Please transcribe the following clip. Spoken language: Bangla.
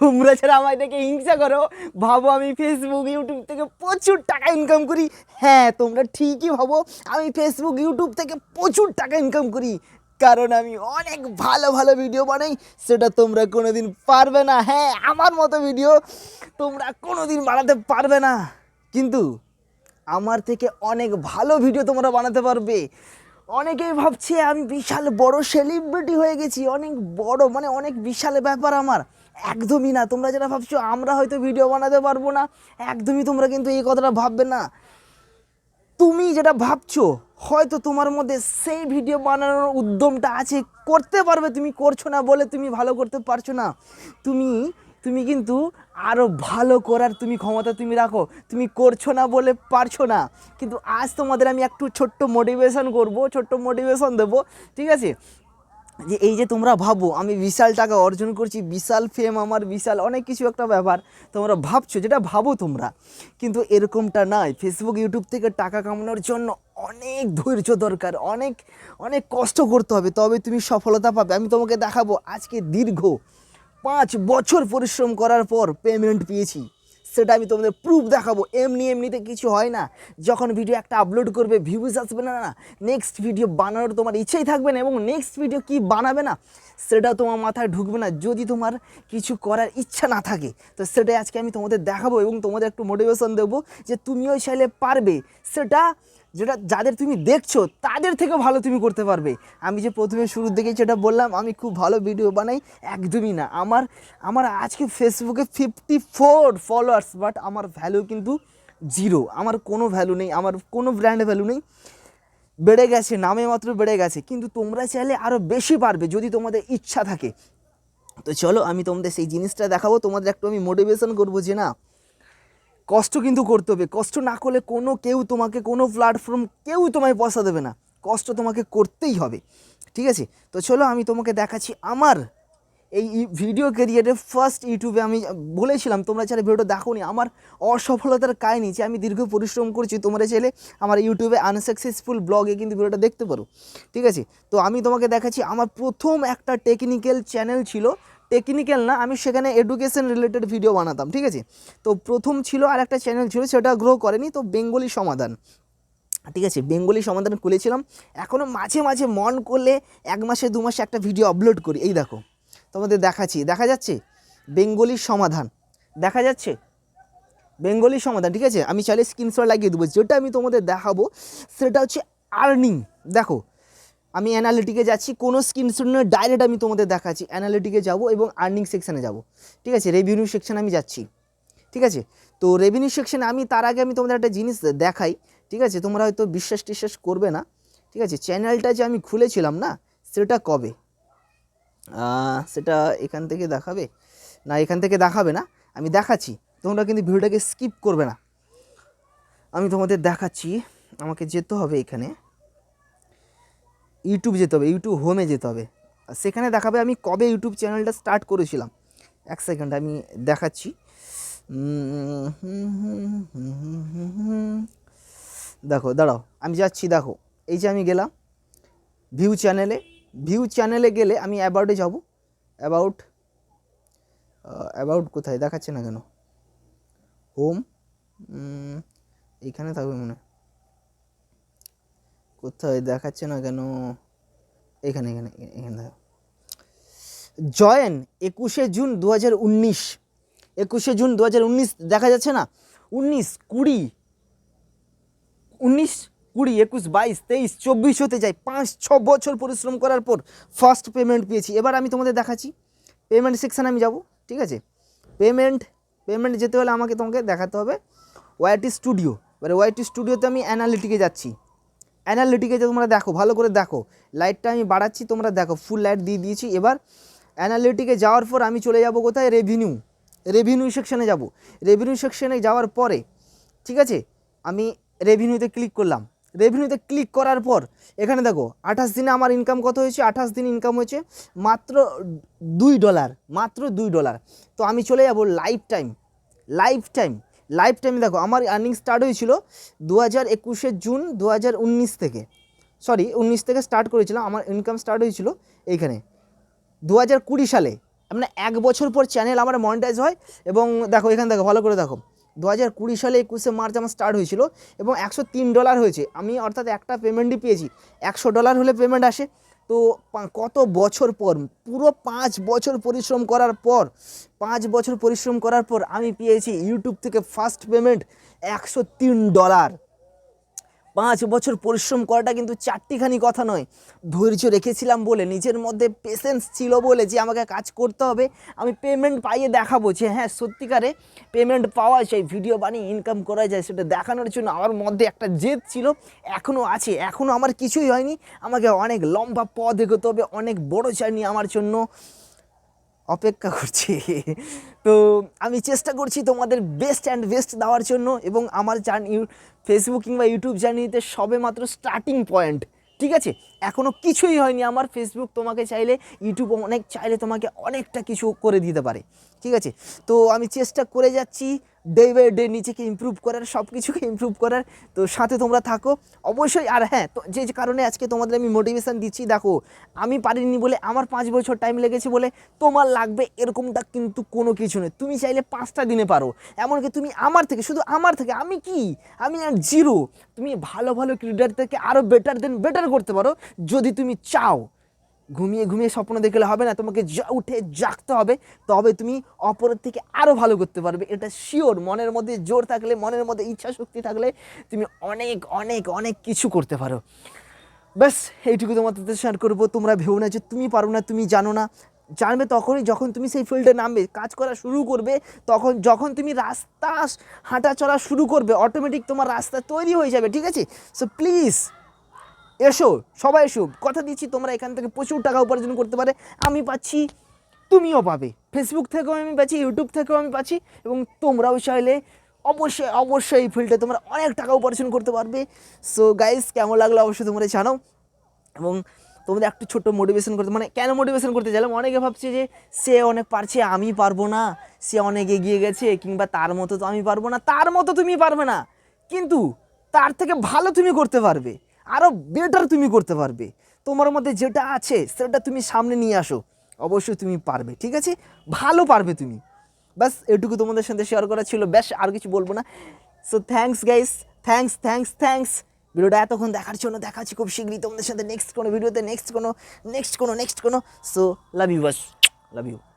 তোমরা ছাড়া আমায় দেখে হিংসা করো, ভাবো আমি ফেসবুক ইউটিউব থেকে প্রচুর টাকা ইনকাম করি। হ্যাঁ তোমরা ঠিকই ভাবো, আমি ফেসবুক ইউটিউব থেকে প্রচুর টাকা ইনকাম করি। কারণ আমি অনেক ভালো ভালো ভিডিও বানাই, সেটা তোমরা কোনো দিন পারবে না। হ্যাঁ আমার মতো ভিডিও তোমরা কোনো দিন বানাতে পারবে না। কিন্তু আমার থেকে অনেক ভালো ভিডিও তোমরা বানাতে পারবে। অনেকেই ভাবছে আমি বিশাল বড় সেলিব্রিটি হয়ে গেছি, অনেক বড় মানে অনেক বিশাল ব্যাপার আমার। একদমই না। তোমরা যেটা ভাবছ, আমরা হয়তো ভিডিও বানাতে পারব না। একদমই তোমরা কিন্তু এই কথাটা ভাববে না। তুমি যেটা ভাবছ, হয়তো তোমার মধ্যে সেই ভিডিও বানানোর উদ্যমটা আছে। করতে পারবে, তুমি করছ না বলে তুমি ভালো করতে পারছ না। তুমি তুমি কিন্তু আরও ভালো করার তুমি ক্ষমতা তুমি রাখো। তুমি করছ না বলে পারছ না। কিন্তু আজ তোমাদের আমি একটু ছোট্ট মোটিভেশন করব, ছোট্ট মোটিভেশন দেবো, ঠিক আছে? যে এই যে তোমরা ভাবো, আমি বিশাল টাকা অর্জন করছি, বিশাল ফেম আমার, বিশাল অনেক কিছু একটা ব্যাপার, তোমরা ভাবছ, যেটা ভাবো তোমরা। কিন্তু এরকমটা নয়। ফেসবুক ইউটিউব থেকে টাকা কামানোর জন্য অনেক ধৈর্য দরকার, অনেক অনেক কষ্ট করতে হবে, তবে তুমি সফলতা পাবে। আমি তোমাকে দেখাবো, আজকে দীর্ঘ পাঁচ বছর পরিশ্রম করার পর পেমেন্ট পেয়েছি। সেটা আমি তোমাদের প্রুফ দেখাবো। এমনি এমনিতে কিছু হয় না। যখন ভিডিও একটা আপলোড করবে ভিউজ আসবে না না নেক্সট ভিডিও বানানোর তোমার ইচ্ছেই থাকবে না এবং নেক্সট ভিডিও কি বানাবে না, সেটা তোমার মাথায় ঢুকবে না। যদি তোমার কিছু করার ইচ্ছা না থাকে, তো সেটাই আজকে আমি তোমাদের দেখাবো এবং তোমাদের একটু মোটিভেশন দেবো যে তুমিও চাইলে পারবে। সেটা যেটা যাদের তুমি দেখছ, তাদের থেকে ভালো তুমি করতে পারবে। আমি যে প্রথমে শুরুর দিকে যেটা বললাম, আমি খুব ভালো ভিডিও বানাই, একদমই না। আমার আমার আজকে ফেসবুকে ফিফটি ফোর ফলোয়ার্স বাট আমার ভ্যালু কিন্তু জিরো আমার কোনো ভ্যালু নেই, আমার কোনো ব্র্যান্ড ভ্যালু নেই। বেড়ে গেছে, নামে মাত্র বেড়ে গেছে। কিন্তু তোমরা চাইলে আরও বেশি পারবে যদি তোমাদের ইচ্ছা থাকে। তো চলো, আমি তোমাদের সেই জিনিসটা দেখাবো। তোমাদের একটু আমি মোটিভেশন করব যে না কষ্ট কিন্তু করতে হবে। কষ্ট না করলে কোনো কেউ তোমাকে, কোনো প্ল্যাটফর্ম কেউ তোমায় পয়সা দেবে না। কষ্ট তোমাকে করতেই হবে। ঠিক আছে? তো চলো আমি তোমাকে দেখাচ্ছি আমার এই ভিডিও ক্যারিয়ারে ফার্স্ট ইউটিউবে আমি বলেছিলাম, তোমরা চাইলে ভিডিওটা দেখো নি আমার অসফলতার কাহিনি যে আমি দীর্ঘ পরিশ্রম করছি, তোমরা চাইলে আমার ইউটিউবে আনসাকসেসফুল ব্লগে কিন্তু ভিডিওটা দেখতে পারো। ঠিক আছে? তো আমি তোমাকে দেখাচ্ছি, আমার প্রথম একটা টেকনিক্যাল চ্যানেল ছিল টেকনিক্যাল না, আমি সেখানে এডুকেশন রিলেটেড ভিডিও বানাতাম, ঠিক আছে? তো প্রথম ছিল আর একটা চ্যানেল ছিল, সেটা গ্রো করেনি, তো বেঙ্গলি সমাধান, ঠিক আছে? বেঙ্গলি সমাধান খুলেছিলাম। এখনও মাঝে মাঝে মন করলে এক মাসে, দু মাসে একটা ভিডিও আপলোড করি। এই দেখো, তোমাদের দেখাচ্ছি, দেখা যাচ্ছে? বেঙ্গলি সমাধান, দেখা যাচ্ছে? বেঙ্গলি সমাধান, ঠিক আছে? আমি চাইলে স্ক্রিনশট লাগিয়ে দেবো, যেটা আমি তোমাদের দেখাবো, সেটা হচ্ছে আর্নিং দেখো আমি অ্যানালিটিকে যাচ্ছি, কোনো স্ক্রিনশট নয় ডাইরেক্ট আমি তোমাদের দেখাচ্ছি। অ্যানালিটিকে যাব এবং আর্নিং সেকশানে যাব। ঠিক আছে? রেভিনিউ সেকশানে আমি যাচ্ছি। ঠিক আছে? তো রেভিনিউ সেকশানে আমি, তার আগে আমি তোমাদের একটা জিনিস দেখাই। ঠিক আছে? তোমরা হয়তো বিশ্বাস টিশ্বাস করবে না। ঠিক আছে? চ্যানেলটা যে আমি খুলেছিলাম না, সেটা কবে? সেটা এখান থেকে দেখাবে? না, এখান থেকে দেখাবে না। আমি দেখাচ্ছি। তোমরা কিন্তু ভিডিওটাকে স্কিপ করবে না। আমি তোমাদের দেখাচ্ছি। আমাকে যেতে হবে এখানে। ইউটিউব যেতে হবে, ইউটিউব হোমে যেতে হবে। সেখানে দেখাবে আমি কবে ইউটিউব চ্যানেলটা স্টার্ট করেছিলাম। এক সেকেন্ড আমি দেখাচ্ছি। দেখো, দাঁড়াও, আমি যাচ্ছি, দেখো। এই যে আমি গেলাম ভিউ চ্যানেলে ভিউ চ্যানেলে গেলে আমি অ্যাবাউটে যাব। অ্যাবাউট অ্যাবাউট কোথায়? দেখাচ্ছে না কেন? হোম এইখানে থাকবে মনে হয়। কোথায় দেখাচ্ছে না কেন? এখানে এখানে এখানে দেখো। জয়েন একুশে জুন দু হাজার উনিশ। একুশে জুন দু হাজার উনিশ দেখা যাচ্ছে না? উনিশ কুড়ি উনিশ কুড়ি, একুশ বাইশ, তেইশ, চব্বিশ হতে যায় পাঁচ, ছ বছর পরিশ্রম করার পর ফার্স্ট পেমেন্ট পেয়েছি। এবার আমি তোমাদের দেখাচ্ছি। পেমেন্ট সেকশানে আমি যাব, ঠিক আছে? পেমেন্ট পেমেন্ট যেতে হলে আমাকে তোমাকে দেখাতে হবে। ওয়াইটি স্টুডিও এবারে ওয়াইটি স্টুডিওতে আমি অ্যানালিটিকে যাচ্ছি। অ্যানালিটিকে তোমরা দেখো, ভালো করে দেখো। লাইটটা আমি বাড়াচ্ছি, তোমরা দেখো ফুল লাইট দিয়ে দিয়েছি। এবার অ্যানালিটিকে যাওয়ার পর আমি চলে যাব কোথায়? রেভিনিউ রেভিনিউ সেকশনে যাব। রেভিনিউ সেকশনে যাওয়ার পরে, ঠিক আছে? আমি রেভিনিউতে ক্লিক করলাম। রেভিনিউতে ক্লিক করার পর, এখানে দেখো, আঠাশ দিনে আমার ইনকাম কত হয়েছে? আঠাশ দিন ইনকাম হয়েছে মাত্র দুই ডলার মাত্র দুই ডলার তো আমি চলে যাব lifetime lifetime lifetime দেখো, আমার আর্নিং স্টার্ট হয়েছিল দু হাজার একুশে জুন দু হাজার উনিশ থেকে। সরি উনিশ থেকে স্টার্ট করেছিলাম, আমার ইনকাম স্টার্ট হয়েছিল এইখানে। দু হাজার কুড়ি সালে মানে এক বছর পর চ্যানেল আমার মনিটাইজ হয় এবং দেখো, এখানে দেখো, ভালো করে দেখো। দু হাজার কুড়ি সালে একুশে মার্চ আমার স্টার্ট হয়েছিল এবং একশো তিন ডলার হয়েছে। আমি অর্থাৎ একটা পেমেন্টই পেয়েছি। একশো ডলার হলে পেমেন্ট আসে। তো কত বছর পর, পুরো পাঁচ বছর পরিশ্রম করার পর, পাঁচ বছর পরিশ্রম করার পর আমি পেয়েছি ইউটিউব থেকে ফার্স্ট পেমেন্ট একশো তিন ডলার পাঁচ বছর পরিশ্রম করাটা কিন্তু চারটিখানি কথা নয়। ধৈর্য রেখেছিলাম বলে, নিজের মধ্যে পেশেন্স ছিল বলে যে আমাকে কাজ করতে হবে, আমি পেমেন্ট পাইয়ে দেখাবো যে হ্যাঁ সত্যিকারে পেমেন্ট পাওয়া যায় ভিডিও বানিয়ে ইনকাম করা যায়, সেটা দেখানোর জন্য আমার মধ্যে একটা জেদ ছিল এখনও আছে এখনও আমার কিছুই হয়নি। আমাকে অনেক লম্বা পথ এগোতে হবে, অনেক বড় জার্নি আমার জন্য। অপেক্ষা করছি। তো আমি চেষ্টা করছি তোমাদের বেস্ট অ্যান্ড বেস্ট দেওয়ার জন্য এবং আমার জার্নি ফেসবুক কিংবা ইউটিউব জার্নিতে সবে মাত্র স্টার্টিং পয়েন্ট ঠিক আছে? এখনও কিছুই হয়নি আমার ফেসবুক তোমাকে চাইলে ইউটিউব অনেক, চাইলে তোমাকে অনেকটা কিছু করে দিতে পারে, ঠিক আছে? তো আমি চেষ্টা করে যাচ্ছি। ডে বাই ডে নিজেকে ইমপ্রুভ করার সব কিছুকে ইমপ্রুভ করার, তো সাথে তোমরা থাকো। অবশ্যই, আর হ্যাঁ তো যে কারণে আজকে তোমাদের আমি মোটিভেশান দিচ্ছি, দেখো, আমি পারিনি বলে, আমার পাঁচ বছর টাইম লেগেছে বলে, তোমার লাগবে এরকমটা কিন্তু কোনো কিছু নেই তুমি চাইলে পাঁচটা দিনে পারো। এমনকি তুমি আমার থেকে, শুধু আমার থেকে, আমি কি? আমি জিরো তুমি ভালো ভালো ক্রিকেটার থেকে আরও বেটার দেন বেটার করতে পারো। যদি তুমি চাও ঘুমিয়ে ঘুমিয়ে স্বপ্ন দেখলে হবে না, তোমাকে যা উঠে জাগতে হবে, তবে তুমি অপরের থেকে আরও ভালো করতে পারবে। এটা শিওর মনের মধ্যে জোর থাকলে, মনের মধ্যে ইচ্ছা শক্তি থাকলে তুমি অনেক অনেক অনেক কিছু করতে পারো। ব্যাস, এইটুকু তোমাদের সাথে শেয়ার করব। তোমরা ভেবো না যে তুমি পারো না, তুমি জানো না। জানবে তখনই যখন তুমি সেই ফিল্ডে নামবে, কাজ করা শুরু করবে, তখন, যখন তুমি রাস্তা হাঁটা চলা শুরু করবে অটোমেটিক তোমার রাস্তা তৈরি হয়ে যাবে, ঠিক আছে? সো প্লিজ এসো, সবাই এসো। কথা দিচ্ছি, তোমরা এখান থেকে প্রচুর টাকা উপার্জন করতে পারে। আমি পাচ্ছি, তুমিও পাবে। ফেসবুক থেকেও আমি পাচ্ছি ইউটিউব থেকেও আমি পাচ্ছি, এবং তোমরাও চাইলে অবশ্যই অবশ্যই এই ফিল্ডে তোমরা অনেক টাকা উপার্জন করতে পারবে। সো গাইস কেমন লাগল অবশ্যই তোমরা জানাও। এবং তোমাদের একটু ছোট্ট মোটিভেশন করতে মানে কেন মোটিভেশন করতে চাইলাম? অনেকে ভাবছে যে সে অনেক পারছে, আমি পারব না। সে অনেক এগিয়ে গেছে, কিংবা তার মতো তো আমি পারব না। তার মতো তুমি পারবে না। কিন্তু তার থেকে ভালো তুমি করতে পারবে। আরও বেটার তুমি করতে পারবে। তোমার মধ্যে যেটা আছে, সেটা তুমি সামনে নিয়ে আসো। অবশ্যই তুমি পারবে, ঠিক আছে? ভালো পারবে তুমি। ব্যাস, এটুকু তোমাদের সাথে শেয়ার করা ছিল। ব্যাস, আর কিছু বলব না। So thanks guys thanks thanks thanks ভিডিওটা এতক্ষণ দেখার জন্য দেখাচ্ছি খুব শীঘ্রই তোমাদের সাথে নেক্সট কোনো ভিডিওতে নেক্সট কোনো নেক্সট কোনো নেক্সট কোনো। সো লাভ ইউ বাস লাভ ইউ